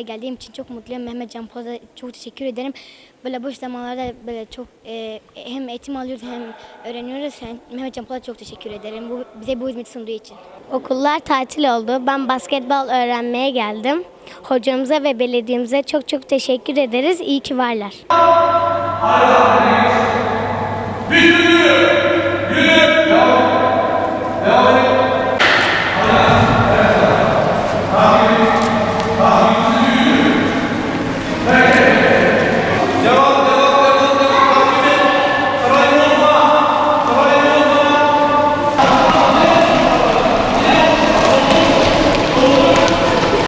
Buraya geldiğim için çok mutluyum. Mehmet Can Poz'a çok teşekkür ederim. Böyle boş zamanlarda böyle çok e, hem eğitim alıyoruz hem öğreniyoruz. Hem Mehmet Can Poz'a çok teşekkür ederim. Bu, bize bu hizmeti sunduğu için. Okullar tatil oldu. Ben basketbol öğrenmeye geldim. Hocamıza ve belediyemize çok çok teşekkür ederiz. İyi ki varlar.